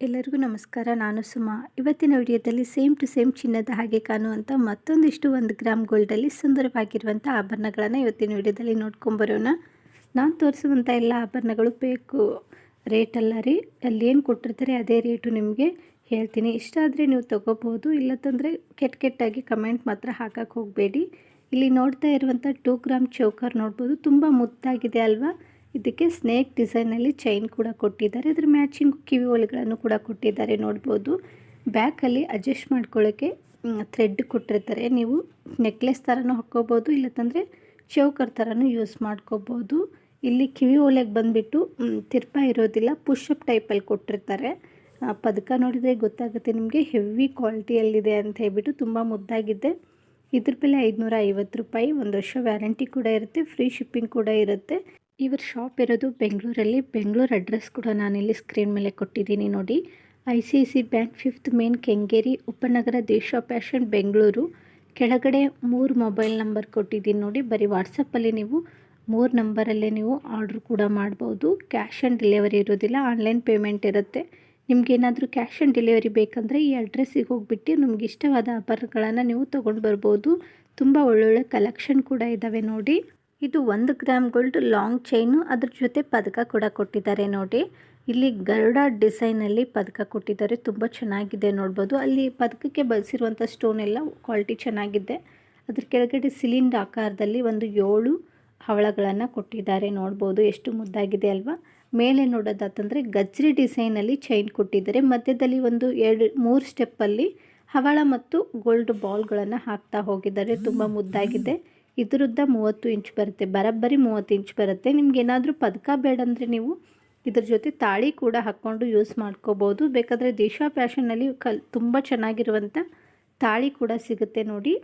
ಎಲ್ಲರಿಗೂ ನಮಸ್ಕಾರ, ನಾನು ಸುಮಾ. ಇವತ್ತಿನ ವಿಡಿಯೋದಲ್ಲಿ ಸೇಮ್ ಟು ಸೇಮ್ ಚಿನ್ನದ ಹಾಗೆ ಕಾಣುವಂಥ ಮತ್ತೊಂದಿಷ್ಟು ಒಂದು ಗ್ರಾಮ್ ಗೋಲ್ಡಲ್ಲಿ ಸುಂದರವಾಗಿರುವಂಥ ಆಭರಣಗಳನ್ನು ಇವತ್ತಿನ ವಿಡಿಯೋದಲ್ಲಿ ನೋಡ್ಕೊಂಬರೋಣ. ನಾನು ತೋರಿಸುವಂಥ ಎಲ್ಲ ಆಭರಣಗಳು ಬೇಕು. ರೇಟ್ ಅಲ್ಲ ರೀ. ಅಲ್ಲಿ ಏನು ಕೊಟ್ಟಿರ್ತಾರೆ ಅದೇ ರೇಟು ನಿಮಗೆ ಹೇಳ್ತೀನಿ. ಇಷ್ಟ ಆದರೆ ನೀವು ತೊಗೋಬೋದು. ಇಲ್ಲತ್ತಂದರೆ ಕೆಟ್ಟ ಕೆಟ್ಟಾಗಿ ಕಮೆಂಟ್ ಮಾತ್ರ ಹಾಕಕ್ಕೆ ಹೋಗಬೇಡಿ. ಇಲ್ಲಿ ನೋಡ್ತಾ ಇರುವಂಥ ಟೂ ಗ್ರಾಮ್ ಚೌಕರ್ ನೋಡ್ಬೋದು. ತುಂಬ ಮುದ್ದಾಗಿದೆ ಅಲ್ವಾ? ಇದಕ್ಕೆ ಸ್ನೇಕ್ ಡಿಸೈನಲ್ಲಿ ಚೈನ್ ಕೂಡ ಕೊಟ್ಟಿದ್ದಾರೆ. ಅದ್ರ ಮ್ಯಾಚಿಂಗ್ ಕಿವಿ ಹೋಲ್ಗಳನ್ನು ಕೂಡ ಕೊಟ್ಟಿದ್ದಾರೆ ನೋಡ್ಬೋದು. ಬ್ಯಾಕಲ್ಲಿ ಅಡ್ಜಸ್ಟ್ ಮಾಡ್ಕೊಳ್ಳೋಕ್ಕೆ ಥ್ರೆಡ್ ಕೊಟ್ಟಿರ್ತಾರೆ. ನೀವು ನೆಕ್ಲೆಸ್ ಥರನೂ ಹಾಕ್ಕೋಬೋದು ಇಲ್ಲತ್ತಂದರೆ ಚೌಕರ್ ಥರನೂ ಯೂಸ್ ಮಾಡ್ಕೋಬೋದು. ಇಲ್ಲಿ ಕಿವಿ ಓಲೆಗೆ ಬಂದುಬಿಟ್ಟು ತಿರ್ಪ ಇರೋದಿಲ್ಲ ಪುಷಪ್ ಟೈಪಲ್ಲಿ ಕೊಟ್ಟಿರ್ತಾರೆ. ಪದಕ ನೋಡಿದರೆ ಗೊತ್ತಾಗುತ್ತೆ ನಿಮಗೆ, ಹೆವಿ ಕ್ವಾಲಿಟಿಯಲ್ಲಿದೆ ಅಂತ ಹೇಳ್ಬಿಟ್ಟು ತುಂಬ ಮುದ್ದಾಗಿದೆ. ಇದ್ರ ಬೆಲೆ ಐದುನೂರ ರೂಪಾಯಿ, ಒಂದು ವರ್ಷ ವ್ಯಾರಂಟಿ ಕೂಡ ಇರುತ್ತೆ, ಫ್ರೀ ಶಿಪ್ಪಿಂಗ್ ಕೂಡ ಇರುತ್ತೆ. ಇವ್ರ ಶಾಪ್ ಇರೋದು ಬೆಂಗಳೂರಲ್ಲಿ. ಬೆಂಗಳೂರು ಅಡ್ರೆಸ್ ಕೂಡ ನಾನಿಲ್ಲಿ ಸ್ಕ್ರೀನ್ ಮೇಲೆ ಕೊಟ್ಟಿದ್ದೀನಿ ನೋಡಿ. I C I C bank fifth main Kengeri, ಉಪನಗರ ದೇಶ ಪ್ಯಾಷನ್ ಬೆಂಗಳೂರು. ಕೆಳಗಡೆ ಮೂರು ಮೊಬೈಲ್ ನಂಬರ್ ಕೊಟ್ಟಿದ್ದೀನಿ ನೋಡಿ. ಬರೀ ವಾಟ್ಸಪ್ಪಲ್ಲಿ ನೀವು ಮೂರು ನಂಬರಲ್ಲೇ ನೀವು ಆರ್ಡ್ರ್ ಕೂಡ ಮಾಡ್ಬೋದು. ಕ್ಯಾಶ್ ಆನ್ ಡೆಲಿವರಿ ಇರೋದಿಲ್ಲ ಆನ್ಲೈನ್ ಪೇಮೆಂಟ್ ಇರುತ್ತೆ. ನಿಮಗೇನಾದರೂ ಕ್ಯಾಶ್ ಆನ್ ಡೆಲಿವರಿ ಬೇಕಂದರೆ ಈ ಅಡ್ರೆಸ್ಸಿಗೆ ಹೋಗಿಬಿಟ್ಟು ನಿಮ್ಗೆ ಇಷ್ಟವಾದ ಆಭರಣಗಳನ್ನು ನೀವು ತೊಗೊಂಡು ಬರ್ಬೋದು. ತುಂಬ ಒಳ್ಳೊಳ್ಳೆ ಕಲೆಕ್ಷನ್ ಕೂಡ ಇದ್ದಾವೆ ನೋಡಿ. ಇದು ಒಂದು ಗ್ರಾಮ್ ಗೋಲ್ಡ್ ಲಾಂಗ್ ಚೈನು ಅದ್ರ ಜೊತೆ ಪದಕ ಕೂಡ ಕೊಟ್ಟಿದ್ದಾರೆ ನೋಡಿ. ಇಲ್ಲಿ ಗರುಡ ಡಿಸೈನಲ್ಲಿ ಪದಕ ಕೊಟ್ಟಿದ್ದಾರೆ. ತುಂಬ ಚೆನ್ನಾಗಿದೆ ನೋಡ್ಬೋದು. ಅಲ್ಲಿ ಪದಕಕ್ಕೆ ಬಳಸಿರುವಂಥ ಸ್ಟೋನ್ ಎಲ್ಲ ಕ್ವಾಲಿಟಿ ಚೆನ್ನಾಗಿದೆ. ಅದ್ರ ಕೆಳಗಡೆ ಸಿಲಿಂಡರ್ ಆಕಾರದಲ್ಲಿ ಒಂದು ಏಳು ಹವಳಗಳನ್ನು ಕೊಟ್ಟಿದ್ದಾರೆ ನೋಡ್ಬೋದು. ಎಷ್ಟು ಮುದ್ದಾಗಿದೆ ಅಲ್ವಾ? ಮೇಲೆ ನೋಡೋದಾತಂದರೆ ಗಜ್ರಿ ಡಿಸೈನಲ್ಲಿ ಚೈನ್ ಕೊಟ್ಟಿದ್ದಾರೆ. ಮಧ್ಯದಲ್ಲಿ ಒಂದು ಎರಡು, ಮೂರು ಸ್ಟೆಪ್ಪಲ್ಲಿ ಹವಳ ಮತ್ತು ಗೋಲ್ಡ್ ಬಾಲ್ಗಳನ್ನು ಹಾಕ್ತಾ ಹೋಗಿದ್ದಾರೆ. ತುಂಬ ಮುದ್ದಾಗಿದೆ. ಇದರುದ್ದ ಮೂವತ್ತು ಇಂಚ್ ಬರುತ್ತೆ, ಬರೋಬ್ಬರಿ ಮೂವತ್ತು ಇಂಚ್ ಬರುತ್ತೆ. ನಿಮ್ಗೆ ಏನಾದರೂ ಪದಕ ಬೇಡಂದರೆ ನೀವು ಇದ್ರ ಜೊತೆ ತಾಳಿ ಕೂಡ ಹಾಕ್ಕೊಂಡು ಯೂಸ್ ಮಾಡ್ಕೋಬೋದು. ಬೇಕಾದರೆ ದಿಶಾ ಫ್ಯಾಷನ್ನಲ್ಲಿ ಕಲ್, ತುಂಬ ಚೆನ್ನಾಗಿರುವಂಥ ತಾಳಿ ಕೂಡ ಸಿಗುತ್ತೆ ನೋಡಿ.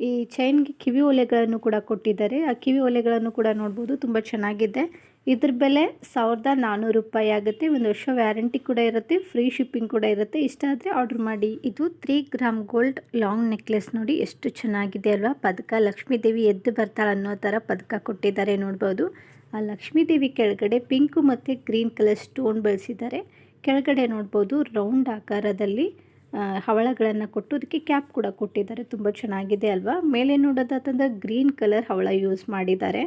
ಈ ಚೈನ್ಗೆ ಕಿವಿ ಒಲೆಗಳನ್ನು ಕೂಡ ಕೊಟ್ಟಿದ್ದಾರೆ. ಆ ಕಿವಿ ಒಲೆಗಳನ್ನು ಕೂಡ ನೋಡ್ಬೋದು, ತುಂಬ ಚೆನ್ನಾಗಿದೆ. ಇದ್ರ ಬೆಲೆ ಸಾವಿರದ ನಾನ್ನೂರು ರೂಪಾಯಿ ಆಗುತ್ತೆ. ಒಂದು ವರ್ಷ ವ್ಯಾರಂಟಿ ಕೂಡ ಇರುತ್ತೆ, ಫ್ರೀ ಶಿಪ್ಪಿಂಗ್ ಕೂಡ ಇರುತ್ತೆ. ಇಷ್ಟ ಆದರೆ ಆರ್ಡ್ರ್ ಮಾಡಿ. ಇದು three gram gold long necklace ನೋಡಿ ಎಷ್ಟು ಚೆನ್ನಾಗಿದೆ ಅಲ್ವಾ? ಪದಕ ಲಕ್ಷ್ಮೀ ದೇವಿ ಎದ್ದು ಬರ್ತಾಳೆ ಅನ್ನೋ ಥರ ಪದಕ ಕೊಟ್ಟಿದ್ದಾರೆ ನೋಡ್ಬೋದು. ಆ ಲಕ್ಷ್ಮೀ ದೇವಿ ಕೆಳಗಡೆ ಪಿಂಕು ಮತ್ತು ಗ್ರೀನ್ ಕಲರ್ ಸ್ಟೋನ್ ಬಳಸಿದ್ದಾರೆ. ಕೆಳಗಡೆ ನೋಡ್ಬೋದು ರೌಂಡ್ ಆಕಾರದಲ್ಲಿ ಹವಳಗಳನ್ನು ಕೊಟ್ಟು ಅದಕ್ಕೆ ಕ್ಯಾಪ್ ಕೂಡ ಕೊಟ್ಟಿದ್ದಾರೆ. ತುಂಬ ಚೆನ್ನಾಗಿದೆ ಅಲ್ವಾ? ಮೇಲೆ ನೋಡೋದಾತಂದ್ರೆ ಗ್ರೀನ್ ಕಲರ್ ಹವಳ ಯೂಸ್ ಮಾಡಿದ್ದಾರೆ.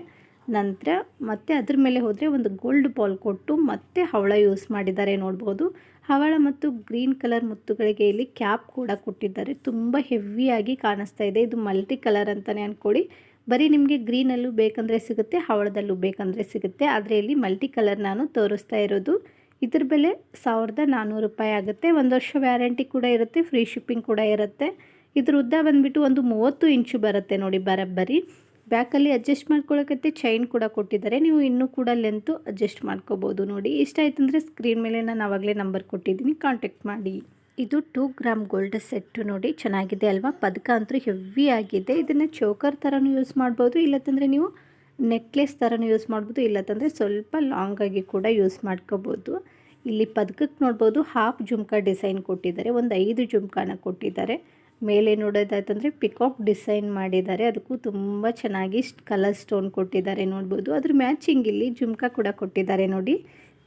ನಂತರ ಮತ್ತೆ ಅದ್ರ ಮೇಲೆ ಹೋದರೆ ಒಂದು ಗೋಲ್ಡ್ ಬಾಲ್ ಕೊಟ್ಟು ಮತ್ತೆ ಹವಳ ಯೂಸ್ ಮಾಡಿದ್ದಾರೆ ನೋಡ್ಬೋದು. ಹವಳ ಮತ್ತು ಗ್ರೀನ್ ಕಲರ್ ಮುತ್ತುಗಳಿಗೆ ಇಲ್ಲಿ ಕ್ಯಾಪ್ ಕೂಡ ಕೊಟ್ಟಿದ್ದಾರೆ. ತುಂಬ ಹೆವಿಯಾಗಿ ಕಾಣಿಸ್ತಾ ಇದೆ. ಇದು ಮಲ್ಟಿ ಕಲರ್ ಅಂತಲೇ ಅಂದ್ಕೊಳ್ಳಿ ಬರೀ ನಿಮಗೆ ಗ್ರೀನಲ್ಲೂ ಬೇಕಂದರೆ ಸಿಗುತ್ತೆ, ಹವಳದಲ್ಲೂ ಬೇಕಂದರೆ ಸಿಗುತ್ತೆ. ಆದರೆ ಇಲ್ಲಿ ಮಲ್ಟಿ ಕಲರ್ ನಾನು ತೋರಿಸ್ತಾ ಇರೋದು. ಇದ್ರ ಬೆಲೆ ಸಾವಿರದ ನಾನ್ನೂರು ರೂಪಾಯಿ ಆಗುತ್ತೆ. ಒಂದು ವರ್ಷ ವ್ಯಾರಂಟಿ ಕೂಡ ಇರುತ್ತೆ ಫ್ರೀ ಶಿಪ್ಪಿಂಗ್ ಕೂಡ ಇರುತ್ತೆ. ಇದ್ರ ಉದ್ದ ಬಂದುಬಿಟ್ಟು ಒಂದು ಮೂವತ್ತು ಇಂಚು ಬರುತ್ತೆ ನೋಡಿ ಬರೋಬ್ಬರಿ. ಬ್ಯಾಕಲ್ಲಿ ಅಡ್ಜಸ್ಟ್ ಮಾಡ್ಕೊಳ್ಳೋಕತ್ತೆ ಚೈನ್ ಕೂಡ ಕೊಟ್ಟಿದ್ದಾರೆ. ನೀವು ಇನ್ನೂ ಕೂಡ ಲೆಂತು ಅಡ್ಜಸ್ಟ್ ಮಾಡ್ಕೋಬೋದು ನೋಡಿ. ಇಷ್ಟ ಆಯ್ತು ಅಂದರೆ ಸ್ಕ್ರೀನ್ ಮೇಲೆ ನಾನು ಆವಾಗಲೇ ನಂಬರ್ ಕೊಟ್ಟಿದ್ದೀನಿ. ಕಾಂಟ್ಯಾಕ್ಟ್ ಮಾಡಿ. ಇದು ಟೂ ಗ್ರಾಮ್ ಗೋಲ್ಡ್ ಸೆಟ್ಟು ನೋಡಿ. ಚೆನ್ನಾಗಿದೆ ಅಲ್ವಾ? ಪದಕ ಅಂತೂ ಹೆವಿ ಆಗಿದೆ. ಇದನ್ನು ಚೋಕರ್ ಥರನೂ ಯೂಸ್ ಮಾಡ್ಬೋದು. ಇಲ್ಲತ್ತಂದರೆ ನೀವು ನೆಕ್ಲೆಸ್ ಥರನೂ ಯೂಸ್ ಮಾಡ್ಬೋದು. ಇಲ್ಲತ್ತಂದರೆ ಸ್ವಲ್ಪ ಲಾಂಗ್ ಆಗಿ ಕೂಡ ಯೂಸ್ ಮಾಡ್ಕೋಬೋದು. ಇಲ್ಲಿ ಪದಕಕ್ಕೆ ನೋಡ್ಬೋದು. ಹಾಫ್ ಜುಮ್ಕಾ ಡಿಸೈನ್ ಕೊಟ್ಟಿದ್ದಾರೆ. ಒಂದು ಐದು ಜುಮ್ಕಾನ ಕೊಟ್ಟಿದ್ದಾರೆ. ಮೇಲೆ ನೋಡೋದಾಯ್ತಂದರೆ ಪಿಕಾಕ್ ಡಿಸೈನ್ ಮಾಡಿದ್ದಾರೆ. ಅದಕ್ಕೂ ತುಂಬ ಚೆನ್ನಾಗಿ ಕಲರ್ ಸ್ಟೋನ್ ಕೊಟ್ಟಿದ್ದಾರೆ ನೋಡ್ಬೋದು. ಅದ್ರ ಮ್ಯಾಚಿಂಗ್ ಇಲ್ಲಿ ಜುಮ್ಕ ಕೂಡ ಕೊಟ್ಟಿದ್ದಾರೆ ನೋಡಿ.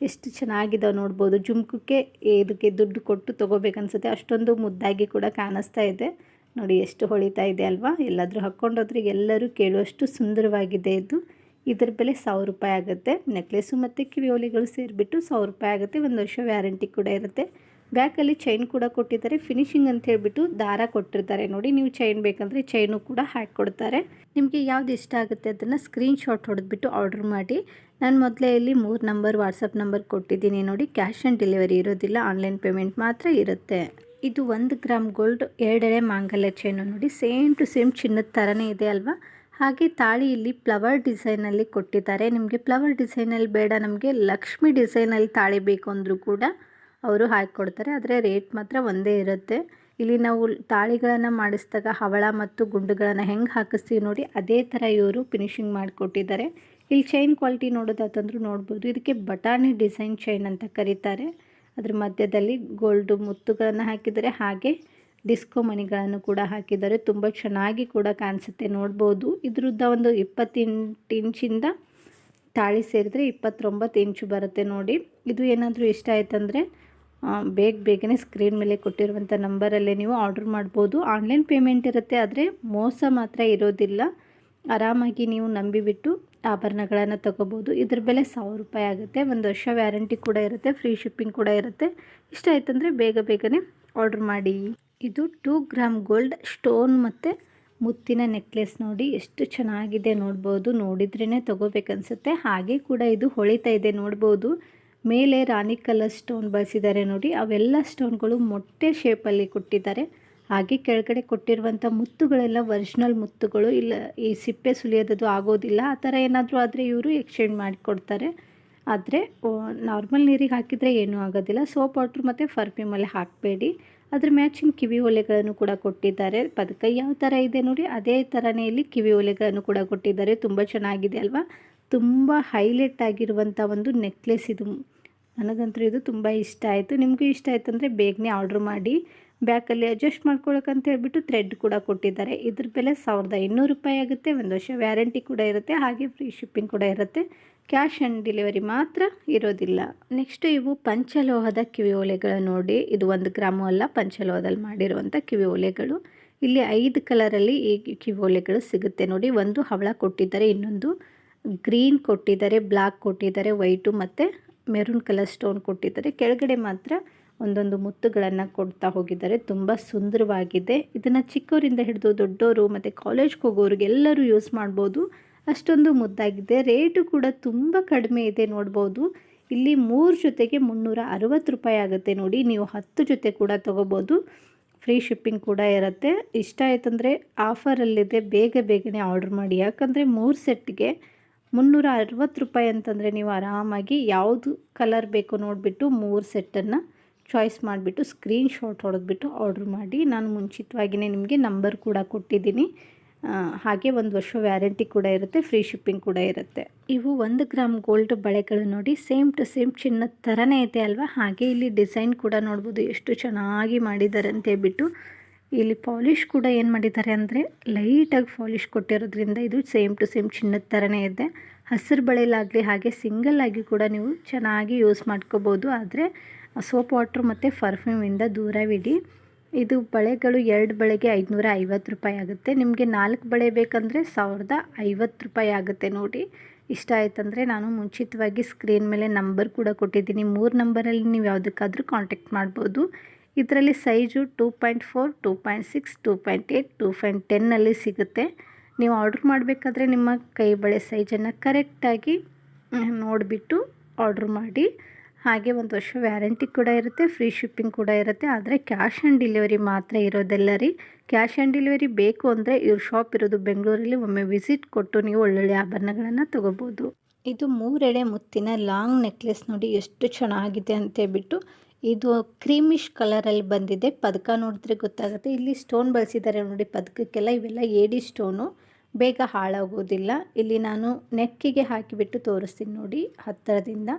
ಎಷ್ಟು ಚೆನ್ನಾಗಿದಾವೆ ನೋಡ್ಬೋದು. ಜುಮ್ಕಕ್ಕೆ ಇದಕ್ಕೆ ದುಡ್ಡು ಕೊಟ್ಟು ತೊಗೋಬೇಕನ್ಸುತ್ತೆ. ಅಷ್ಟೊಂದು ಮುದ್ದಾಗಿ ಕೂಡ ಕಾಣಿಸ್ತಾ ಇದೆ. ನೋಡಿ ಎಷ್ಟು ಹೊಳಿತಾ ಇದೆ ಅಲ್ವಾ? ಎಲ್ಲಾದರೂ ಹಾಕ್ಕೊಂಡೋದ್ರೆ ಎಲ್ಲರೂ ಕೇಳುವಷ್ಟು ಸುಂದರವಾಗಿದೆ ಇದು. ಇದರ ಬೆಲೆ ಸಾವಿರ ರೂಪಾಯಿ ಆಗುತ್ತೆ. ನೆಕ್ಲೆಸ್ಸು ಮತ್ತು ಕಿವಿಯೋಲಿಗಳು ಸೇರಿಬಿಟ್ಟು ಸಾವಿರ ರೂಪಾಯಿ ಆಗುತ್ತೆ. ಒಂದು ವರ್ಷ ವ್ಯಾರಂಟಿ ಕೂಡ ಇರುತ್ತೆ. ಬ್ಯಾಕಲ್ಲಿ ಚೈನ್ ಕೂಡ ಕೊಟ್ಟಿದ್ದಾರೆ. ಫಿನಿಶಿಂಗ್ ಅಂತ ಹೇಳ್ಬಿಟ್ಟು ದಾರ ಕೊಟ್ಟಿರ್ತಾರೆ. ನೋಡಿ, ನೀವು ಚೈನ್ ಬೇಕಂದರೆ ಚೈನು ಕೂಡ ಹಾಕಿಕೊಡ್ತಾರೆ. ನಿಮಗೆ ಯಾವ್ದು ಇಷ್ಟ ಆಗುತ್ತೆ ಅದನ್ನು ಸ್ಕ್ರೀನ್ಶಾಟ್ ಹೊಡೆದ್ಬಿಟ್ಟು ಆರ್ಡ್ರ್ ಮಾಡಿ. ನಾನು ಮೊದಲೇ ಇಲ್ಲಿ ಮೂರು ನಂಬರ್ ವಾಟ್ಸಪ್ ನಂಬರ್ ಕೊಟ್ಟಿದ್ದೀನಿ. ನೋಡಿ ಕ್ಯಾಶ್ ಆನ್ ಡೆಲಿವರಿ ಇರೋದಿಲ್ಲ. ಆನ್ಲೈನ್ ಪೇಮೆಂಟ್ ಮಾತ್ರ ಇರುತ್ತೆ. ಇದು ಒಂದು ಗ್ರಾಮ್ ಗೋಲ್ಡ್ ಎರಡೆಳೆ ಮಾಂಗಲ್ಯ ಚೈನು ನೋಡಿ ಸೇಮ್ ಟು ಸೇಮ್ ಚಿನ್ನದ ಥರನೇ ಇದೆ ಅಲ್ವಾ? ಹಾಗೆ ತಾಳಿ ಇಲ್ಲಿ ಫ್ಲವರ್ ಡಿಸೈನಲ್ಲಿ ಕೊಟ್ಟಿದ್ದಾರೆ. ನಿಮಗೆ ಫ್ಲವರ್ ಡಿಸೈನಲ್ಲಿ ಬೇಡ. ನಮಗೆ ಲಕ್ಷ್ಮಿ ಡಿಸೈನಲ್ಲಿ ತಾಳಿ ಬೇಕು ಅಂದರೂ ಕೂಡ ಅವರು ಹಾಕಿಕೊಡ್ತಾರೆ. ಆದರೆ ರೇಟ್ ಮಾತ್ರ ಒಂದೇ ಇರುತ್ತೆ. ಇಲ್ಲಿ ನಾವು ತಾಳಿಗಳನ್ನು ಮಾಡಿಸಿದಾಗ ಹವಳ ಮತ್ತು ಗುಂಡುಗಳನ್ನು ಹೆಂಗೆ ಹಾಕಿಸ್ತೀವಿ ನೋಡಿ, ಅದೇ ಥರ ಇವರು ಫಿನಿಶಿಂಗ್ ಮಾಡಿಕೊಟ್ಟಿದ್ದಾರೆ. ಇಲ್ಲಿ ಚೈನ್ ಕ್ವಾಲಿಟಿ ನೋಡೋದಾತಂದ್ರೂ ನೋಡ್ಬೋದು. ಇದಕ್ಕೆ ಬಟಾಣಿ ಡಿಸೈನ್ ಚೈನ್ ಅಂತ ಕರೀತಾರೆ. ಅದ್ರ ಮಧ್ಯದಲ್ಲಿ ಗೋಲ್ಡು ಮುತ್ತುಗಳನ್ನು ಹಾಕಿದ್ದಾರೆ. ಹಾಗೆ ಡಿಸ್ಕೋ ಮಣಿಗಳನ್ನು ಕೂಡ ಹಾಕಿದ್ದಾರೆ. ತುಂಬ ಚೆನ್ನಾಗಿ ಕೂಡ ಕಾಣಿಸುತ್ತೆ ನೋಡ್ಬೋದು. ಇದ್ರದ್ದು ಒಂದು ಇಪ್ಪತ್ತೆಂಟು ಇಂಚಿಂದ ತಾಳಿ ಸೇರಿದ್ರೆ ಇಪ್ಪತ್ತೊಂಬತ್ತು ಇಂಚು ಬರುತ್ತೆ ನೋಡಿ. ಇದು ಏನಾದರೂ ಇಷ್ಟ ಆಯ್ತಂದರೆ ಬೇಗ ಬೇಗನೆ ಸ್ಕ್ರೀನ್ ಮೇಲೆ ಕೊಟ್ಟಿರುವಂಥ ನಂಬರಲ್ಲೇ ನೀವು ಆರ್ಡ್ರ್ ಮಾಡ್ಬೋದು. ಆನ್ಲೈನ್ ಪೇಮೆಂಟ್ ಇರುತ್ತೆ, ಆದರೆ ಮೋಸ ಮಾತ್ರ ಇರೋದಿಲ್ಲ. ಆರಾಮಾಗಿ ನೀವು ನಂಬಿಬಿಟ್ಟು ಆಭರಣಗಳನ್ನು ತಗೋಬೋದು. ಇದ್ರ ಬೆಲೆ ಸಾವಿರ ರೂಪಾಯಿ ಆಗುತ್ತೆ. ಒಂದು ವರ್ಷ ವ್ಯಾರಂಟಿ ಕೂಡ ಇರುತ್ತೆ ಫ್ರೀ ಶಿಪ್ಪಿಂಗ್ ಕೂಡ ಇರುತ್ತೆ. ಇಷ್ಟ ಆಯ್ತಂದರೆ ಬೇಗ ಬೇಗನೆ ಆರ್ಡ್ರ್ ಮಾಡಿ. ಇದು ಟೂ ಗ್ರಾಮ್ ಗೋಲ್ಡ್ ಸ್ಟೋನ್ ಮತ್ತು ಮುತ್ತಿನ ನೆಕ್ಲೆಸ್ ನೋಡಿ ಎಷ್ಟು ಚೆನ್ನಾಗಿದೆ ನೋಡ್ಬೋದು. ನೋಡಿದ್ರೇ ತಗೋಬೇಕನ್ಸುತ್ತೆ. ಹಾಗೆ ಕೂಡ ಇದು ಹೊಳಿತಾ ಇದೆ ನೋಡ್ಬೋದು. ಮೇಲೆ ರಾಣಿ ಕಲರ್ ಸ್ಟೋನ್ ಬಳಸಿದ್ದಾರೆ ನೋಡಿ. ಅವೆಲ್ಲ ಸ್ಟೋನ್ಗಳು ಮೊಟ್ಟೆ ಶೇಪಲ್ಲಿ ಕೊಟ್ಟಿದ್ದಾರೆ. ಹಾಗೆ ಕೆಳಗಡೆ ಕೊಟ್ಟಿರುವಂಥ ಮುತ್ತುಗಳೆಲ್ಲ ಒರಿಜಿನಲ್ ಮುತ್ತುಗಳು. ಇಲ್ಲ, ಈ ಸಿಪ್ಪೆ ಸುಲಿಯೋದದು ಆಗೋದಿಲ್ಲ. ಆ ಥರ ಏನಾದರೂ ಆದರೆ ಇವರು ಎಕ್ಸ್ಚೇಂಜ್ ಮಾಡಿಕೊಡ್ತಾರೆ. ಆದರೆ ನಾರ್ಮಲ್ ನೀರಿಗೆ ಹಾಕಿದರೆ ಏನೂ ಆಗೋದಿಲ್ಲ. ಸೋಪ್ ವಾಟ್ರ್ ಮತ್ತು ಫರ್ಫ್ಯೂಮಲ್ಲಿ ಹಾಕಬೇಡಿ. ಅದ್ರ ಮ್ಯಾಚಿಂಗ್ ಕಿವಿ ಒಲೆಗಳನ್ನು ಕೂಡ ಕೊಟ್ಟಿದ್ದಾರೆ. ಪದಕ ಯಾವ ಥರ ಇದೆ ನೋಡಿ, ಅದೇ ಥರನೇ ಇಲ್ಲಿ ಕಿವಿ ಒಲೆಗಳನ್ನು ಕೂಡ ಕೊಟ್ಟಿದ್ದಾರೆ. ತುಂಬ ಚೆನ್ನಾಗಿದೆ ಅಲ್ವಾ? ತುಂಬ ಹೈಲೈಟ್ ಆಗಿರುವಂಥ ಒಂದು ನೆಕ್ಲೆಸ್ ಇದು. ನನಗಂತೂ ಇದು ತುಂಬ ಇಷ್ಟ ಆಯಿತು. ನಿಮಗೂ ಇಷ್ಟ ಆಯಿತು ಅಂದರೆ ಬೇಗನೆ ಆರ್ಡ್ರ್ ಮಾಡಿ, ಬ್ಯಾಕಲ್ಲಿ ಅಡ್ಜಸ್ಟ್ ಮಾಡ್ಕೊಳಕ್ಕಂತ ಹೇಳ್ಬಿಟ್ಟು ಥ್ರೆಡ್ ಕೂಡ ಕೊಟ್ಟಿದ್ದಾರೆ. ಇದ್ರ ಬೆಲೆ ಸಾವಿರದ ಇನ್ನೂರು ರೂಪಾಯಿ ಆಗುತ್ತೆ. ಒಂದು ವರ್ಷ ವ್ಯಾರಂಟಿ ಕೂಡ ಇರುತ್ತೆ. ಹಾಗೆ ಫ್ರೀ ಶಿಪ್ಪಿಂಗ್ ಕೂಡ ಇರುತ್ತೆ. ಕ್ಯಾಶ್ ಆನ್ ಡೆಲಿವರಿ ಮಾತ್ರ ಇರೋದಿಲ್ಲ. ನೆಕ್ಸ್ಟ್ ಇವು ಪಂಚಲೋಹದ ಕಿವಿ ಓಲೆಗಳು ನೋಡಿ. ಇದು ಒಂದು ಗ್ರಾಮು ಅಲ್ಲ, ಪಂಚಲೋಹದಲ್ಲಿ ಮಾಡಿರುವಂಥ ಕಿವಿ ಓಲೆಗಳು. ಇಲ್ಲಿ ಐದು ಕಲರಲ್ಲಿ ಈ ಕಿವಿ ಓಲೆಗಳು ಸಿಗುತ್ತೆ ನೋಡಿ. ಒಂದು ಹವಳ ಕೊಟ್ಟಿದ್ದಾರೆ, ಇನ್ನೊಂದು ಗ್ರೀನ್ ಕೊಟ್ಟಿದ್ದಾರೆ ಬ್ಲ್ಯಾಕ್ ಕೊಟ್ಟಿದ್ದಾರೆ, ವೈಟು ಮತ್ತು ಮೆರೂನ್ ಕಲರ್ ಸ್ಟೋನ್ ಕೊಟ್ಟಿದ್ದಾರೆ. ಕೆಳಗಡೆ ಮಾತ್ರ ಒಂದೊಂದು ಮುತ್ತುಗಳನ್ನು ಕೊಡ್ತಾ ಹೋಗಿದ್ದಾರೆ. ತುಂಬ ಸುಂದರವಾಗಿದೆ. ಇದನ್ನು ಚಿಕ್ಕವರಿಂದ ಹಿಡಿದು ದೊಡ್ಡವರು ಮತ್ತು ಕಾಲೇಜ್ಗೆ ಹೋಗೋರಿಗೆ ಎಲ್ಲರೂ ಯೂಸ್ ಮಾಡ್ಬೋದು. ಅಷ್ಟೊಂದು ಮುದ್ದಾಗಿದೆ. ರೇಟು ಕೂಡ ತುಂಬ ಕಡಿಮೆ ಇದೆ ನೋಡ್ಬೋದು. ಇಲ್ಲಿ ಮೂರು ಜೊತೆಗೆ ಮುನ್ನೂರ ಅರವತ್ತು ರೂಪಾಯಿ ಆಗುತ್ತೆ ನೋಡಿ. ನೀವು ಹತ್ತು ಜೊತೆ ಕೂಡ ತೊಗೋಬೋದು. ಫ್ರೀ ಶಿಪ್ಪಿಂಗ್ ಕೂಡ ಇರುತ್ತೆ. ಇಷ್ಟ ಆಯ್ತಂದರೆ ಆಫರಲ್ಲಿದೆ ಬೇಗ ಬೇಗನೆ ಆರ್ಡ್ರ್ ಮಾಡಿ. ಯಾಕಂದರೆ ಮೂರು ಸೆಟ್ಗೆ ಮುನ್ನೂರ ಅರವತ್ತು ರೂಪಾಯಿ ಅಂತಂದರೆ ನೀವು ಆರಾಮಾಗಿ ಯಾವುದು ಕಲರ್ ಬೇಕು ನೋಡಿಬಿಟ್ಟು ಮೂರು ಸೆಟ್ಟನ್ನು ಚಾಯ್ಸ್ ಮಾಡಿಬಿಟ್ಟು ಸ್ಕ್ರೀನ್ ಶಾಟ್ ಹೊಡೆದ್ಬಿಟ್ಟು ಆರ್ಡ್ರ್ ಮಾಡಿ. ನಾನು ಮುಂಚಿತವಾಗಿಯೇ ನಿಮಗೆ ನಂಬರ್ ಕೂಡ ಕೊಟ್ಟಿದ್ದೀನಿ. ಹಾಗೆ ಒಂದು ವರ್ಷ ವ್ಯಾರಂಟಿ ಕೂಡ ಇರುತ್ತೆ ಫ್ರೀ ಶಿಪ್ಪಿಂಗ್ ಕೂಡ ಇರುತ್ತೆ. ಇವು ಒಂದು ಗ್ರಾಮ್ ಗೋಲ್ಡ್ ಬಳೆಗಳು ನೋಡಿ ಸೇಮ್ ಟು ಸೇಮ್ ಚಿನ್ನದ ಥರನೇ ಇದೆ ಅಲ್ವಾ? ಹಾಗೆ ಇಲ್ಲಿ ಡಿಸೈನ್ ಕೂಡ ನೋಡ್ಬೋದು, ಎಷ್ಟು ಚೆನ್ನಾಗಿ ಮಾಡಿದ್ದಾರೆ ಅಂತ ಹೇಳ್ಬಿಟ್ಟು ಇಲ್ಲಿ ಪಾಲಿಶ್ ಕೂಡ ಏನು ಮಾಡಿದ್ದಾರೆ ಅಂದರೆ ಲೈಟಾಗಿ ಪಾಲಿಷ್ ಕೊಟ್ಟಿರೋದ್ರಿಂದ ಇದು ಸೇಮ್ ಟು ಸೇಮ್ ಚಿನ್ನದ ಥರನೇ ಇದೆ. ಹಸಿರು ಬಳೆಯಲ್ಲಾಗಲಿ ಹಾಗೆ ಸಿಂಗಲ್ ಆಗಿ ಕೂಡ ನೀವು ಚೆನ್ನಾಗಿ ಯೂಸ್ ಮಾಡ್ಕೋಬೋದು. ಆದರೆ ಸೋಪ್ ವಾಟ್ರ್ ಮತ್ತು ಪರ್ಫ್ಯೂಮಿಂದ ದೂರವಿಡಿ ಇದು ಬಳೆಗಳು ಎರಡು ಬಳೆಗೆ ಐದುನೂರ ಐವತ್ತು ರೂಪಾಯಿ ಆಗುತ್ತೆ. ನಿಮಗೆ ನಾಲ್ಕು ಬಳೆ ಬೇಕಂದರೆ ಸಾವಿರದ ಐವತ್ತು ರೂಪಾಯಿ ಆಗುತ್ತೆ ನೋಡಿ. ಇಷ್ಟ ಆಯ್ತಂದರೆ ನಾನು ಮುಂಚಿತವಾಗಿ ಸ್ಕ್ರೀನ್ ಮೇಲೆ ನಂಬರ್ ಕೂಡ ಕೊಟ್ಟಿದ್ದೀನಿ. ಮೂರು ನಂಬರಲ್ಲಿ ನೀವು ಯಾವುದಕ್ಕಾದರೂ ಕಾಂಟ್ಯಾಕ್ಟ್ ಮಾಡ್ಬೋದು. ಇದರಲ್ಲಿ size two point four two point six two point eight two point ಟೆನ್ನಲ್ಲಿ ಸಿಗುತ್ತೆ. ನೀವು ಆರ್ಡ್ರ್ ಮಾಡಬೇಕಾದ್ರೆ ನಿಮ್ಮ ಕೈ ಬಳೆ ಸೈಜನ್ನು ಕರೆಕ್ಟಾಗಿ ನೋಡಿಬಿಟ್ಟು ಆರ್ಡ್ರ್ ಮಾಡಿ. ಹಾಗೆ ಒಂದು ವರ್ಷ ವ್ಯಾರಂಟಿ ಕೂಡ ಇರುತ್ತೆ ಫ್ರೀ ಶಿಪ್ಪಿಂಗ್ ಕೂಡ ಇರುತ್ತೆ. ಆದರೆ ಕ್ಯಾಶ್ ಆ್ಯಂಡ್ ಡೆಲಿವರಿ ಮಾತ್ರ ಇರೋದೆಲ್ಲ ರೀ. ಕ್ಯಾಶ್ ಆ್ಯಂಡ್ ಡೆಲಿವರಿ ಬೇಕು ಅಂದರೆ ಇವ್ರ ಶಾಪ್ ಇರೋದು ಬೆಂಗಳೂರಲ್ಲಿ ಒಮ್ಮೆ ವಿಸಿಟ್ ಕೊಟ್ಟು ನೀವು ಒಳ್ಳೊಳ್ಳೆ ಆಭರಣಗಳನ್ನು ತೊಗೋಬೋದು. ಇದು ಮೂರೆಡೆ ಮುತ್ತಿನ ಲಾಂಗ್ ನೆಕ್ಲೆಸ್ ನೋಡಿ ಎಷ್ಟು ಚೆನ್ನಾಗಿದೆ ಅಂತ ಹೇಳ್ಬಿಟ್ಟು ಇದು ಕ್ರೀಮಿಶ್ ಕಲರಲ್ಲಿ ಬಂದಿದೆ. ಪದಕ ನೋಡಿದ್ರೆ ಗೊತ್ತಾಗುತ್ತೆ. ಇಲ್ಲಿ ಸ್ಟೋನ್ ಬಳಸಿದ್ದಾರೆ ನೋಡಿ ಪದಕಕ್ಕೆಲ್ಲ. ಇವೆಲ್ಲ ಏಡಿ ಸ್ಟೋನು. ಬೇಗ ಹಾಳಾಗೋದಿಲ್ಲ. ಇಲ್ಲಿ ನಾನು ನೆಕ್ಕಿಗೆ ಹಾಕಿಬಿಟ್ಟು ತೋರಿಸ್ತೀನಿ ನೋಡಿ. ಹತ್ತಿರದಿಂದ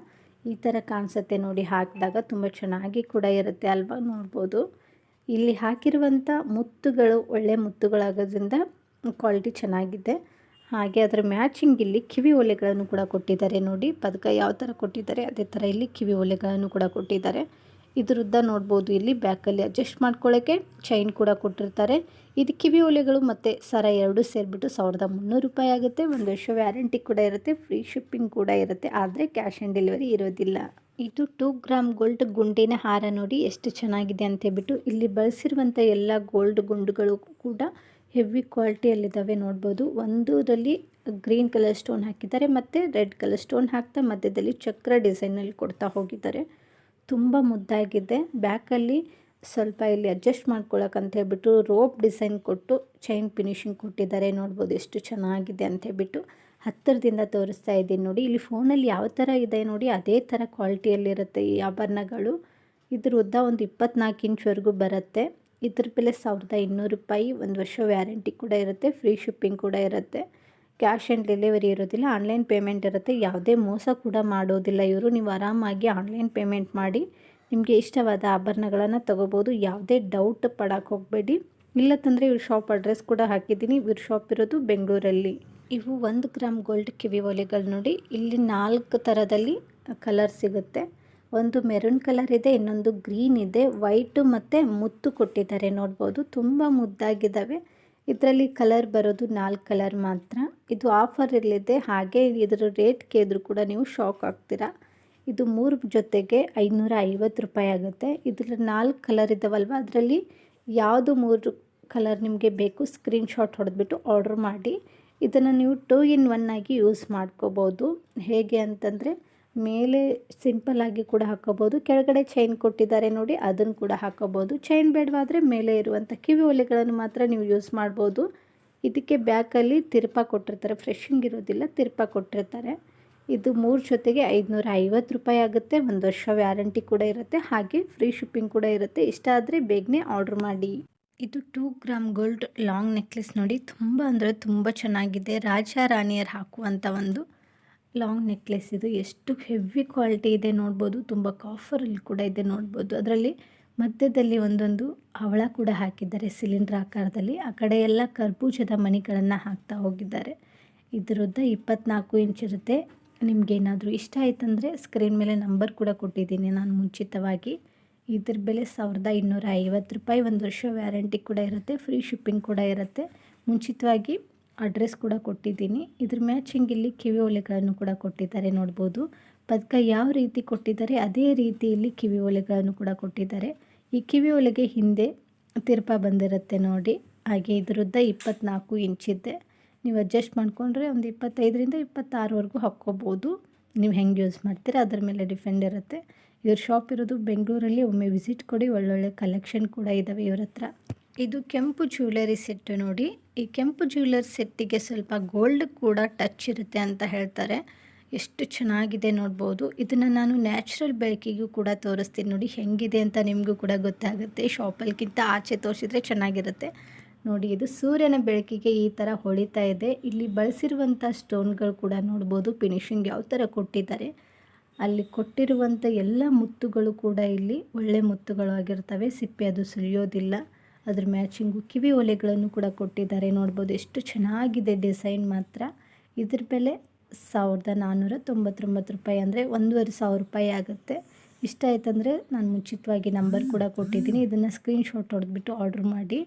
ಈ ಥರ ಕಾಣಿಸುತ್ತೆ ನೋಡಿ. ಹಾಕಿದಾಗ ತುಂಬ ಚೆನ್ನಾಗಿ ಕೂಡ ಇರುತ್ತೆ ಅಲ್ವಾ ನೋಡ್ಬೋದು. ಇಲ್ಲಿ ಹಾಕಿರುವಂಥ ಮುತ್ತುಗಳು, ಒಳ್ಳೆ ಮುತ್ತುಗಳಾಗೋದ್ರಿಂದ ಕ್ವಾಲಿಟಿ ಚೆನ್ನಾಗಿದೆ. ಹಾಗೆ ಅದರ ಮ್ಯಾಚಿಂಗ್ ಇಲ್ಲಿ ಕಿವಿ ಒಲೆಗಳನ್ನು ಕೂಡ ಕೊಟ್ಟಿದ್ದಾರೆ ನೋಡಿ. ಪದಕ ಯಾವ ಥರ ಕೊಟ್ಟಿದ್ದಾರೆ, ಅದೇ ಥರ ಇಲ್ಲಿ ಕಿವಿ ಒಲೆಗಳನ್ನು ಕೂಡ ಕೊಟ್ಟಿದ್ದಾರೆ. ಇದ್ರದ್ದ ನೋಡ್ಬೋದು ಇಲ್ಲಿ ಬ್ಯಾಕಲ್ಲಿ ಅಡ್ಜಸ್ಟ್ ಮಾಡ್ಕೊಳ್ಳೋಕ್ಕೆ ಚೈನ್ ಕೂಡ ಕೊಟ್ಟಿರ್ತಾರೆ. ಇದು ಕಿವಿ ಒಲೆಗಳು ಮತ್ತು ಸರ ಎರಡು ಸೇರಿಬಿಟ್ಟು ಸಾವಿರದ ಮುನ್ನೂರು ರೂಪಾಯಿ ಆಗುತ್ತೆ. ಒಂದು ವರ್ಷ ವ್ಯಾರಂಟಿ ಕೂಡ ಇರುತ್ತೆ ಫ್ರೀ ಶಿಪ್ಪಿಂಗ್ ಕೂಡ ಇರುತ್ತೆ. ಆದರೆ ಕ್ಯಾಶ್ ಆನ್ ಡೆಲಿವರಿ ಇರೋದಿಲ್ಲ. ಇದು ಟೂ ಗ್ರಾಮ್ ಗೋಲ್ಡ್ ಗುಂಡಿನ ಹಾರ ನೋಡಿ ಎಷ್ಟು ಚೆನ್ನಾಗಿದೆ ಅಂತ ಹೇಳ್ಬಿಟ್ಟು ಇಲ್ಲಿ ಬಳಸಿರುವಂಥ ಎಲ್ಲ ಗೋಲ್ಡ್ ಗುಂಡುಗಳು ಕೂಡ ಹೆವಿ ಕ್ವಾಲಿಟಿಯಲ್ಲಿದ್ದಾವೆ ನೋಡ್ಬೋದು. ಒಂದರಲ್ಲಿ ಗ್ರೀನ್ ಕಲರ್ ಸ್ಟೋನ್ ಹಾಕಿದ್ದಾರೆ, ಮತ್ತು ರೆಡ್ ಕಲರ್ ಸ್ಟೋನ್ ಹಾಕ್ತಾ ಮಧ್ಯದಲ್ಲಿ ಚಕ್ರ ಡಿಸೈನಲ್ಲಿ ಕೊಡ್ತಾ ಹೋಗಿದ್ದಾರೆ. ತುಂಬ ಮುದ್ದಾಗಿದೆ. ಬ್ಯಾಕಲ್ಲಿ ಸ್ವಲ್ಪ ಇಲ್ಲಿ ಅಡ್ಜಸ್ಟ್ ಮಾಡ್ಕೊಳಕ್ಕಂತ ಹೇಳ್ಬಿಟ್ಟು ರೋಪ್ ಡಿಸೈನ್ ಕೊಟ್ಟು ಚೈನ್ ಫಿನಿಶಿಂಗ್ ಕೊಟ್ಟಿದ್ದಾರೆ. ನೋಡ್ಬೋದು ಎಷ್ಟು ಚೆನ್ನಾಗಿದೆ ಅಂತ ಹೇಳ್ಬಿಟ್ಟು ಹತ್ತಿರದಿಂದ ತೋರಿಸ್ತಾ ಇದ್ದೀನಿ ನೋಡಿ. ಇಲ್ಲಿ ಫೋನಲ್ಲಿ ಯಾವ ಥರ ಇದೆ ನೋಡಿ. ಅದೇ ಥರ ಕ್ವಾಲಿಟಿಯಲ್ಲಿರುತ್ತೆ ಈ ಆಭರಣಗಳು. ಇದ್ರ ಉದ್ದ ಒಂದು ಇಪ್ಪತ್ನಾಲ್ಕು ಇಂಚ್ವರೆಗೂ ಬರುತ್ತೆ. ಇದ್ರ ಬೆಲೆ ಸಾವಿರದ ಇನ್ನೂರು ರೂಪಾಯಿ. ಒಂದು ವರ್ಷ ವ್ಯಾರಂಟಿ ಕೂಡ ಇರುತ್ತೆ. ಫ್ರೀ ಶಿಪ್ಪಿಂಗ್ ಕೂಡ ಇರುತ್ತೆ. ಕ್ಯಾಶ್ ಆ್ಯಂಡ್ ಡೆಲಿವರಿ ಇರೋದಿಲ್ಲ, ಆನ್ಲೈನ್ ಪೇಮೆಂಟ್ ಇರುತ್ತೆ, ಯಾವುದೇ ಮೋಸ ಕೂಡ ಮಾಡೋದಿಲ್ಲ. ಇವರು ನೀವು ಆರಾಮಾಗಿ ಆನ್ಲೈನ್ ಪೇಮೆಂಟ್ ಮಾಡಿ, ನಿಮಗೆ ಇಷ್ಟವಾದ ಆಭರಣಗಳನ್ನು ತೊಗೋಬೋದು, ಯಾವುದೇ ಡೌಟ್ ಪಡಕ್ಕೆ ಹೋಗಬೇಡಿ. ಇಲ್ಲತ್ತಂದರೆ ಇವ್ರ ಶಾಪ್ ಅಡ್ರೆಸ್ ಕೂಡ ಹಾಕಿದ್ದೀನಿ. ಇವ್ರ ಶಾಪ್ ಇರೋದು ಬೆಂಗಳೂರಲ್ಲಿ. ಇವು ಒಂದು ಗ್ರಾಮ್ ಗೋಲ್ಡ್ ಕಿವಿ ಒಲೆಗಳು ನೋಡಿ, ಇಲ್ಲಿ ನಾಲ್ಕು ಥರದಲ್ಲಿ ಕಲರ್ ಸಿಗುತ್ತೆ. ಒಂದು ಮೆರೂನ್ ಕಲರ್ ಇದೆ, ಇನ್ನೊಂದು ಗ್ರೀನ್ ಇದೆ. ವೈಟು ಮತ್ತು ಮುತ್ತು ಕೊಟ್ಟಿದ್ದಾರೆ ನೋಡ್ಬೋದು. ತುಂಬ ಮುದ್ದಾಗಿದ್ದಾವೆ. ಇದರಲ್ಲಿ ಕಲರ್ ಬರೋದು ನಾಲ್ಕು ಕಲರ್ ಮಾತ್ರ. ಇದು ಆಫರ್ ಆಫರಲ್ಲಿದೆ ಹಾಗೆ ಇದರ ರೇಟ್ ಕೇಳಿದ್ರು ಕೂಡ ನೀವು ಶಾಕ್ ಆಗ್ತೀರಾ. ಇದು ಮೂರು ಜೊತೆಗೆ ಐನೂರ ಐವತ್ತು ರೂಪಾಯಿ ಆಗುತ್ತೆ. ಇದರ ನಾಲ್ಕು ಕಲರ್ ಇದ್ದಾವಲ್ವ ಅದರಲ್ಲಿ ಯಾವುದು ಮೂರು ಕಲರ್ ನಿಮಗೆ ಬೇಕು ಸ್ಕ್ರೀನ್ಶಾಟ್ ಹೊಡೆದ್ಬಿಟ್ಟು ಆರ್ಡ್ರ್ ಮಾಡಿ. ಇದನ್ನು ನೀವು ಟೂ ಇನ್ ಒನ್ ಆಗಿ ಯೂಸ್ ಮಾಡ್ಕೋಬೋದು. ಹೇಗೆ ಅಂತಂದರೆ ಮೇಲೆ ಸಿಂಪಲ್ ಆಗಿ ಕೂಡ ಹಾಕೋಬೋದು ಕೆಳಗಡೆ ಚೈನ್ ಕೊಟ್ಟಿದ್ದಾರೆ ನೋಡಿ, ಅದನ್ನು ಕೂಡ ಹಾಕೋಬೋದು ಚೈನ್ ಬೇಡವಾದರೆ ಮೇಲೆ ಇರುವಂಥ ಕಿವಿ ಒಲೆಗಳನ್ನು ಮಾತ್ರ ನೀವು ಯೂಸ್ ಮಾಡ್ಬೋದು. ಇದಕ್ಕೆ ಬ್ಯಾಕಲ್ಲಿ ತಿರ್ಪ ಕೊಟ್ಟಿರ್ತಾರೆ. ಫ್ರೆಶಿಂಗ್ ಇರೋದಿಲ್ಲ, ತಿರ್ಪ ಕೊಟ್ಟಿರ್ತಾರೆ. ಇದು ಮೂರು ಜೊತೆಗೆ ಐದುನೂರ ಐವತ್ತು ರೂಪಾಯಿ ಆಗುತ್ತೆ. ಒಂದು ವರ್ಷ ವ್ಯಾರಂಟಿ ಕೂಡ ಇರುತ್ತೆ. ಹಾಗೆ ಫ್ರೀ ಶಿಪ್ಪಿಂಗ್ ಕೂಡ ಇರುತ್ತೆ. ಇಷ್ಟ ಆದರೆ ಬೇಗನೆ ಆರ್ಡ್ರ್ ಮಾಡಿ. ಇದು two gram gold long necklace ನೋಡಿ. ತುಂಬ ಅಂದರೆ ತುಂಬ ಚೆನ್ನಾಗಿದೆ. ರಾಜ ರಾಣಿಯರು ಹಾಕುವಂಥ ಒಂದು ಲಾಂಗ್ ನೆಕ್ಲೆಸ್ ಇದು. ಎಷ್ಟು ಹೆವಿ ಕ್ವಾಲಿಟಿ ಇದೆ ನೋಡ್ಬೋದು. ತುಂಬ ಕಾಫರಲ್ಲಿ ಕೂಡ ಇದೆ ನೋಡ್ಬೋದು. ಅದರಲ್ಲಿ ಮಧ್ಯದಲ್ಲಿ ಒಂದೊಂದು ಹವಳ ಕೂಡ ಹಾಕಿದ್ದಾರೆ ಸಿಲಿಂಡ್ರ್ ಆಕಾರದಲ್ಲಿ. ಆ ಕಡೆ ಎಲ್ಲ ಕರ್ಬೂಜದ ಮಣಿಗಳನ್ನು ಹಾಕ್ತಾ ಹೋಗಿದ್ದಾರೆ. ಇದರದ್ದ ಇಪ್ಪತ್ನಾಲ್ಕು ಇಂಚ್ ಇರುತ್ತೆ. ನಿಮಗೇನಾದರೂ ಇಷ್ಟ ಆಯ್ತಂದರೆ ಸ್ಕ್ರೀನ್ ಮೇಲೆ ನಂಬರ್ ಕೂಡ ಕೊಟ್ಟಿದ್ದೀನಿ. ನಾನು ಮುಂಚಿತವಾಗಿ ಇದ್ರ ಬೆಲೆ ಸಾವಿರದ ಇನ್ನೂರ ಐವತ್ತು ರೂಪಾಯಿ. ಒಂದು ವರ್ಷ ವ್ಯಾರಂಟಿ ಕೂಡ ಇರುತ್ತೆ. ಫ್ರೀ ಶಿಪ್ಪಿಂಗ್ ಕೂಡ ಇರುತ್ತೆ. ಮುಂಚಿತವಾಗಿ ಅಡ್ರೆಸ್ ಕೂಡ ಕೊಟ್ಟಿದ್ದೀನಿ. ಇದ್ರ ಮ್ಯಾಚಿಂಗ್ ಇಲ್ಲಿ ಕಿವಿ ಒಲೆಗಳನ್ನು ಕೂಡ ಕೊಟ್ಟಿದ್ದಾರೆ ನೋಡ್ಬೋದು. ಪದಕ ಯಾವ ರೀತಿ ಕೊಟ್ಟಿದ್ದಾರೆ, ಅದೇ ರೀತಿಯಲ್ಲಿ ಕಿವಿ ಒಲೆಗಳನ್ನು ಕೂಡ ಕೊಟ್ಟಿದ್ದಾರೆ. ಈ ಕಿವಿ ಒಲೆಗೆ ಹಿಂದೆ ತಿರ್ಪ ಬಂದಿರುತ್ತೆ ನೋಡಿ. ಹಾಗೆ ಇದರದ್ದ ಇಪ್ಪತ್ನಾಲ್ಕು ಇಂಚಿದ್ದೆ ನೀವು ಅಡ್ಜಸ್ಟ್ ಮಾಡಿಕೊಂಡ್ರೆ ಒಂದು ಇಪ್ಪತ್ತೈದರಿಂದ ಇಪ್ಪತ್ತಾರವರೆಗೂ ಹಾಕ್ಕೋಬೋದು. ನೀವು ಹೆಂಗೆ ಯೂಸ್ ಮಾಡ್ತೀರಾ, ಅದ್ರ ಮೇಲೆ ಡಿಫೆಂಡ್ ಇರುತ್ತೆ. ಇವ್ರ ಶಾಪ್ ಇರೋದು ಬೆಂಗಳೂರಲ್ಲಿ, ಒಮ್ಮೆ ವಿಸಿಟ್ ಕೊಡಿ, ಒಳ್ಳೊಳ್ಳೆ ಕಲೆಕ್ಷನ್ ಕೂಡ ಇದ್ದಾವೆ ಇವ್ರ ಹತ್ರ. ಇದು ಕೆಂಪು ಜ್ಯುವೆಲರಿ ಸೆಟ್ ನೋಡಿ. ಈ ಕೆಂಪು ಜ್ಯುವೆಲರಿ ಸೆಟ್ಟಿಗೆ ಸ್ವಲ್ಪ ಗೋಲ್ಡ್ ಕೂಡ ಟಚ್ ಇರುತ್ತೆ ಅಂತ ಹೇಳ್ತಾರೆ. ಎಷ್ಟು ಚೆನ್ನಾಗಿದೆ ನೋಡ್ಬೋದು. ಇದನ್ನು ನಾನು ನ್ಯಾಚುರಲ್ ಬೆಳಕಿಗೂ ಕೂಡ ತೋರಿಸ್ತೀನಿ ನೋಡಿ, ಹೆಂಗಿದೆ ಅಂತ ನಿಮಗೂ ಕೂಡ ಗೊತ್ತಾಗುತ್ತೆ. ಶಾಪಲ್ಗಿಂತ ಆಚೆ ತೋರಿಸಿದ್ರೆ ಚೆನ್ನಾಗಿರುತ್ತೆ. ನೋಡಿ, ಇದು ಸೂರ್ಯನ ಬೆಳಕಿಗೆ ಈ ಥರ ಹೊಳಿತಾ ಇದೆ. ಇಲ್ಲಿ ಬಳಸಿರುವಂಥ ಸ್ಟೋನ್ಗಳು ಕೂಡ ನೋಡ್ಬೋದು. ಫಿನಿಶಿಂಗ್ ಯಾವ ಥರ ಕೊಟ್ಟಿದ್ದಾರೆ. ಅಲ್ಲಿ ಕೊಟ್ಟಿರುವಂಥ ಎಲ್ಲ ಮುತ್ತುಗಳು ಕೂಡ ಇಲ್ಲಿ ಒಳ್ಳೆ ಮುತ್ತುಗಳು ಆಗಿರ್ತವೆ. ಸಿಪ್ಪೆ ಅದು ಸುಲಿಯೋದಿಲ್ಲ. ಅದ್ರ ಮ್ಯಾಚಿಂಗು ಕಿವಿ ಒಲೆಗಳನ್ನು ಕೂಡ ಕೊಟ್ಟಿದ್ದಾರೆ. ನೋಡ್ಬೋದು ಎಷ್ಟು ಚೆನ್ನಾಗಿದೆ ಡಿಸೈನ್ ಮಾತ್ರ. ಇದ್ರ ಬೆಲೆ ಸಾವಿರದ ನಾನ್ನೂರ ತೊಂಬತ್ತೊಂಬತ್ತು ರೂಪಾಯಿ ಅಂದರೆ ಒಂದೂವರೆ ಸಾವಿರ ರೂಪಾಯಿ ಆಗುತ್ತೆ. ಇಷ್ಟ ಆಯ್ತಂದರೆ ನಾನು ಮುಂಚಿತವಾಗಿ ನಂಬರ್ ಕೂಡ ಕೊಟ್ಟಿದ್ದೀನಿ. ಇದನ್ನು ಸ್ಕ್ರೀನ್ಶಾಟ್ ಹೊಡೆದ್ಬಿಟ್ಟು ಆರ್ಡ್ರ್ ಮಾಡಿ.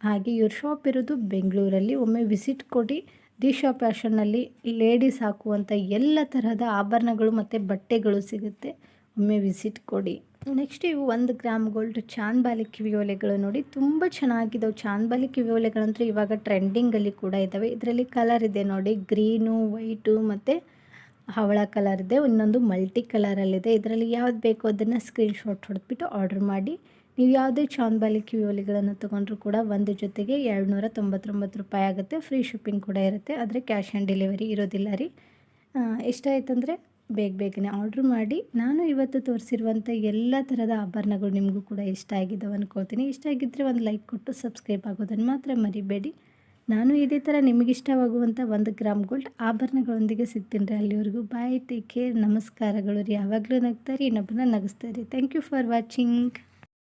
ಹಾಗೆ ಇವ್ರ ಶಾಪ್ ಇರೋದು ಬೆಂಗಳೂರಲ್ಲಿ. ಒಮ್ಮೆ ವಿಸಿಟ್ ಕೊಡಿ. ದಿಶಾ ಫ್ಯಾಷನ್ನಲ್ಲಿ ಲೇಡೀಸ್ ಹಾಕುವಂಥ ಎಲ್ಲ ತರಹದ ಆಭರಣಗಳು ಮತ್ತು ಬಟ್ಟೆಗಳು ಸಿಗುತ್ತೆ. ಒಮ್ಮೆ ವಿಸಿಟ್ ಕೊಡಿ. ನೆಕ್ಸ್ಟ್ ಇವು ಒಂದು ಗ್ರಾಮ್ ಗೋಲ್ಡ್ ಚಾಂದ್ಬಾಲಿ ಕಿವಿಯೋಲೆಗಳು ನೋಡಿ. ತುಂಬ ಚೆನ್ನಾಗಿದ್ದಾವೆ ಚಾಂದ್ಬಾಲಿ ಕಿವಿಯೋಲೆಗಳಂದ್ರೆ ಇವಾಗ ಟ್ರೆಂಡಿಂಗಲ್ಲಿ ಕೂಡ ಇದ್ದಾವೆ. ಇದರಲ್ಲಿ ಕಲರ್ ಇದೆ ನೋಡಿ. ಗ್ರೀನು, ವೈಟು ಮತ್ತು ಹವಳ ಕಲರ್ ಇದೆ. ಇನ್ನೊಂದು ಮಲ್ಟಿ ಕಲರಲ್ಲಿದೆ. ಇದರಲ್ಲಿ ಯಾವ್ದು ಬೇಕೋ ಅದನ್ನು ಸ್ಕ್ರೀನ್ಶಾಟ್ ಹೊಡೆದ್ಬಿಟ್ಟು ಆರ್ಡರ್ ಮಾಡಿ. ನೀವು ಯಾವುದೇ ಚಾಂದ್ಬಾಲಿ ಕಿವಿಯೋಲಿಗಳನ್ನು ತೊಗೊಂಡ್ರೂ ಕೂಡ ಒಂದು ಜೊತೆಗೆ ಎರಡು ನೂರ ತೊಂಬತ್ತೊಂಬತ್ತು ರೂಪಾಯಿ ಆಗುತ್ತೆ. ಫ್ರೀ ಶಿಪ್ಪಿಂಗ್ ಕೂಡ ಇರುತ್ತೆ. ಆದರೆ ಕ್ಯಾಶ್ ಆನ್ ಡೆಲಿವರಿ ಇರೋದಿಲ್ಲ ರೀ. ಇಷ್ಟ ಆಯ್ತಂದರೆ ಬೇಗ ಬೇಗನೆ ಆರ್ಡ್ರ್ ಮಾಡಿ. ನಾನು ಇವತ್ತು ತೋರಿಸಿರುವಂಥ ಎಲ್ಲ ಥರದ ಆಭರಣಗಳು ನಿಮಗೂ ಕೂಡ ಇಷ್ಟ ಆಗಿದ್ದಾವೆ ಅಂದ್ಕೊಳ್ತೀನಿ ಇಷ್ಟ ಆಗಿದ್ದರೆ ಒಂದು ಲೈಕ್ ಕೊಟ್ಟು ಸಬ್ಸ್ಕ್ರೈಬ್ ಆಗೋದನ್ನು ಮಾತ್ರ ಮರಿಬೇಡಿ. ನಾನು ಇದೇ ಥರ ನಿಮಗಿಷ್ಟವಾಗುವಂಥ ಒಂದು ಗ್ರಾಮ್ ಗೋಲ್ಡ್ ಆಭರಣಗಳೊಂದಿಗೆ ಸಿಗ್ತೀನಿ ರೀ ಅಲ್ಲಿವರೆಗೂ. Bye, take care. ನಮಸ್ಕಾರಗಳು ರೀ. ಯಾವಾಗಲೂ ನಗ್ತಾರೆ ಇನ್ನೊಬ್ಬರನ್ನ ನಗಿಸ್ತಾರೆ ಥ್ಯಾಂಕ್ ಯು ಫಾರ್ ವಾಚಿಂಗ್.